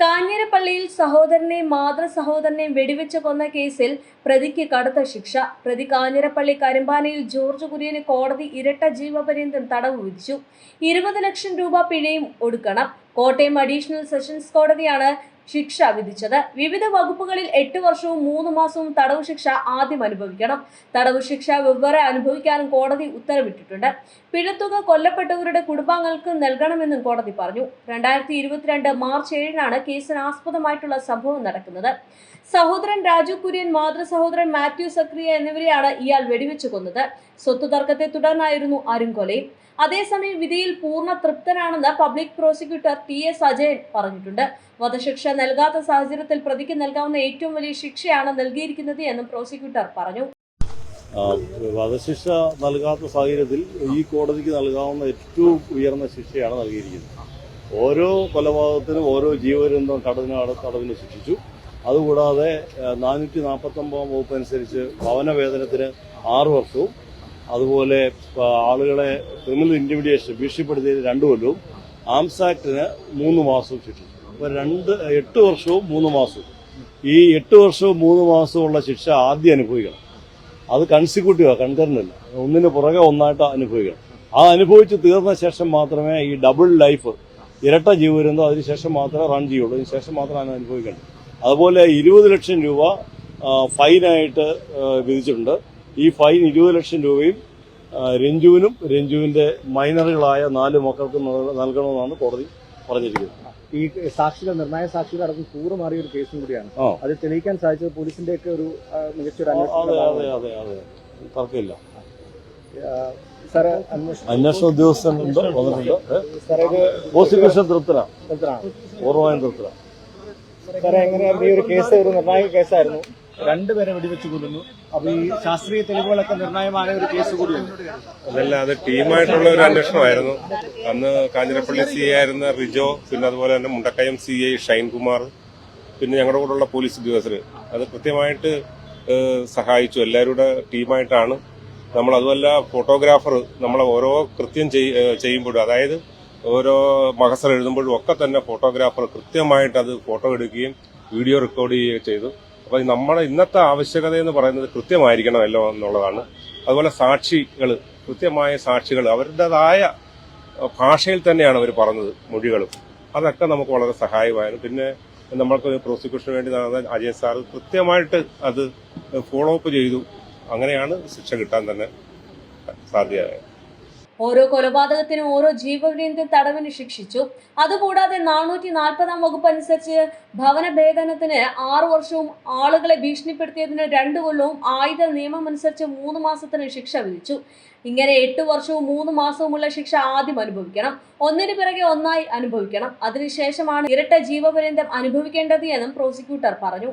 കാഞ്ഞിരപ്പള്ളിയിൽ സഹോദരനെയും മാതൃ സഹോദരനെയും വെടിവെച്ച് കൊന്ന കേസിൽ പ്രതിക്ക് കടുത്ത ശിക്ഷ. പ്രതി കാഞ്ഞിരപ്പള്ളി കരിമ്പാനയിൽ ജോർജ് കുര്യന് കോടതി ഇരട്ട ജീവപര്യന്തം തടവ് വിധിച്ചു. ഇരുപത് ലക്ഷം രൂപ പിഴയും ഒടുക്കണം. കോട്ടയം അഡീഷണൽ സെഷൻസ് കോടതിയാണ് ശിക്ഷ വിധിച്ചത്. വിവിധ വകുപ്പുകളിൽ എട്ട് വർഷവും മൂന്ന് മാസവും തടവ് ശിക്ഷ ആദ്യം അനുഭവിക്കണം. തടവ് ശിക്ഷ വെവ്വേറെ അനുഭവിക്കാനും കോടതി ഉത്തരവിട്ടിട്ടുണ്ട്. പിഴത്തുക കൊല്ലപ്പെട്ടവരുടെ കുടുംബാംഗങ്ങൾക്ക് നൽകണമെന്നും കോടതി പറഞ്ഞു. രണ്ടായിരത്തി ഇരുപത്തിരണ്ട് മാർച്ച് ഏഴിനാണ് കേസിന് ആസ്പദമായിട്ടുള്ള സംഭവം നടക്കുന്നത്. സഹോദരൻ രാജു കുര്യൻ മാതൃ സഹോദരൻ മാത്യു സക്രിയ എന്നിവരെയാണ് ഇയാൾ വെടിവെച്ചു കൊന്നത്. സ്വത്ത് തർക്കത്തെ തുടർന്നായിരുന്നു അരുംകൊലയും അതേസമയം വിധിയിൽ പൂർണ തൃപ്തനാണെന്ന് public prosecutor T S Ajayan പറഞ്ഞിട്ടുണ്ട്. വധശിക്ഷ നൽകാത്ത സാഹചര്യത്തിൽ പ്രതിക്ക് നൽകാവുന്ന ഏറ്റവും വലിയ ശിക്ഷയാണ് നൽകിയിരിക്കുന്നത് എന്നും പ്രോസിക്യൂട്ടർ പറഞ്ഞു. വധശിക്ഷ നൽകാത്ത സാഹചര്യത്തിൽ ഈ കോടതിക്ക് നൽകാവുന്ന ഏറ്റവും ഉയർന്ന ശിക്ഷയാണ് നൽകിയിരിക്കുന്നത്. ഓരോ കൊലപാതകത്തിനും ഓരോ ജീവപര്യന്തം തടവിനാണ് തടവിന് ശിക്ഷിച്ചു. അതുകൂടാതെ നാനൂറ്റി നാൽപ്പത്തൊമ്പതാം വകുപ്പ് അനുസരിച്ച് ഭവനവേതനത്തിന് ആറ് വർഷവും അതുപോലെ ആളുകളെ ക്രിമിനൽ ഇന്റിമിഡിയേഷൻ ഭീഷണിപ്പെടുത്തിയതിന് രണ്ട് കൊല്ലവും ആംസാക്ടിന് മൂന്ന് മാസവും ശിക്ഷിച്ചു. രണ്ട് എട്ട് വർഷവും മൂന്ന് മാസവും. ഈ എട്ട് വർഷവും മൂന്ന് മാസവും ഉള്ള ശിക്ഷ ആദ്യം അനുഭവിക്കണം. അത് കൺസിക്യൂട്ടീവാണ് കൺകറിനല്ല ഒന്നിന് പുറകെ ഒന്നായിട്ട് അനുഭവിക്കണം. ആ അനുഭവിച്ച് തീർന്ന ശേഷം മാത്രമേ ഈ ഡബിൾ ലൈഫ് ഇരട്ട ജീവരുന്നോ അതിനുശേഷം മാത്രമേ റൺ ചെയ്യുള്ളൂ. മാത്രമേ മാത്രമാണ് അനുഭവിക്കേണ്ടത്. അതുപോലെ ഇരുപത് ലക്ഷം രൂപ ഫൈനായിട്ട് വിധിച്ചിട്ടുണ്ട്. ഈ ഫൈൻ ഇരുപത് ലക്ഷം രൂപയും രഞ്ജുവിനും രഞ്ജുവിന്റെ മൈനറുകളായ നാല് മക്കൾക്കും നൽ- നൽകണമെന്നാണ് കോടതി പറഞ്ഞിരിക്കുന്നത്. ഈ സാക്ഷികൾ നിർണായ സാക്ഷികൾ അടക്കം കൂറുമാറിയ ഒരു കേസും കൂടിയാണ്. അത് തെളിയിക്കാൻ സാധിച്ചത് പോലീസിന്റെ ഒക്കെ ഒരു മികച്ചൊരു അന്വേഷണം തർക്കമില്ല. അന്വേഷണ ഉദ്യോഗസ്ഥനുണ്ട് വന്നിട്ടുണ്ട്. സാറേ ഇത് പ്രോസിക്യൂഷൻ തൃപ്തനാണ്. പൂർണമായും തൃപ്തനാണ് സാറേ എങ്ങനെയായിരുന്നു ഈ ഒരു കേസ് ഒരു നിർണായക കേസായിരുന്നു. രണ്ടുപേരെ വെടിവെച്ച് കൊല്ലുന്നു. അപ്പൊ ഈ ശാസ്ത്രീയ തെളിവുകളൊക്കെ നിർണായകമായ ഒരു കേസ് കൂടിയാണ് അതല്ല അത് ടീമായിട്ടുള്ള ഒരു അന്വേഷണമായിരുന്നു. അന്ന് കാഞ്ഞിരപ്പള്ളി സി ആയിരുന്ന റിജോ പിന്നെ അതുപോലെ തന്നെ മുണ്ടക്കയം സി ഐ ഷൈൻകുമാർ പിന്നെ ഞങ്ങളുടെ കൂടെയുള്ള പോലീസ് ഉദ്യോഗസ്ഥർ അത് കൃത്യമായിട്ട് സഹായിച്ചു. എല്ലാവരുടെ ടീമായിട്ടാണ്. നമ്മൾ അതുമല്ല ഫോട്ടോഗ്രാഫർ നമ്മളെ ഓരോ കൃത്യം ചെയ്- ചെയ്യുമ്പോഴും അതായത് ഓരോ മഹസർ എഴുതുമ്പോഴും ഒക്കെ തന്നെ ഫോട്ടോഗ്രാഫർ കൃത്യമായിട്ട് അത് ഫോട്ടോ എടുക്കുകയും വീഡിയോ റെക്കോർഡ് ചെയ്യുകയും ചെയ്തു. അപ്പോൾ നമ്മുടെ ഇന്നത്തെ ആവശ്യകത എന്ന് പറയുന്നത് കൃത്യമായിരിക്കണമല്ലോ എന്നുള്ളതാണ്. അതുപോലെ സാക്ഷികൾ കൃത്യമായ സാക്ഷികൾ അവരുടേതായ ഭാഷയിൽ തന്നെയാണ് അവർ പറഞ്ഞത് മൊഴികളും. അതൊക്കെ നമുക്ക് വളരെ സഹായമായിരുന്നു പിന്നെ നമ്മൾക്ക് പ്രോസിക്യൂഷന് വേണ്ടി നടന്ന അജയ് സാർ കൃത്യമായിട്ട് അത് ഫോളോ അപ്പ് ചെയ്തു. അങ്ങനെയാണ് ശിക്ഷ കിട്ടാൻ തന്നെ സാധ്യമായത് ഓരോ കൊലപാതകത്തിനും ഓരോ ജീവപര്യന്തം തടവിന് ശിക്ഷിച്ചു. അതുകൂടാതെ നാനൂറ്റി നാൽപ്പതാം വകുപ്പ് അനുസരിച്ച് ഭവന ഭേദനത്തിന് ആറു വർഷവും ആളുകളെ ഭീഷണിപ്പെടുത്തിയതിന് രണ്ട് കൊല്ലവും ആയുധ നിയമം അനുസരിച്ച് മൂന്ന് മാസത്തിന് ശിക്ഷ വിധിച്ചു. ഇങ്ങനെ എട്ട് വർഷവും മൂന്ന് മാസവുമുള്ള ശിക്ഷ ആദ്യം അനുഭവിക്കണം. ഒന്നിനു പിറകെ ഒന്നായി അനുഭവിക്കണം. അതിനുശേഷമാണ് ഇരട്ട ജീവപര്യന്തം അനുഭവിക്കേണ്ടത് എന്നും പ്രോസിക്യൂട്ടർ പറഞ്ഞു.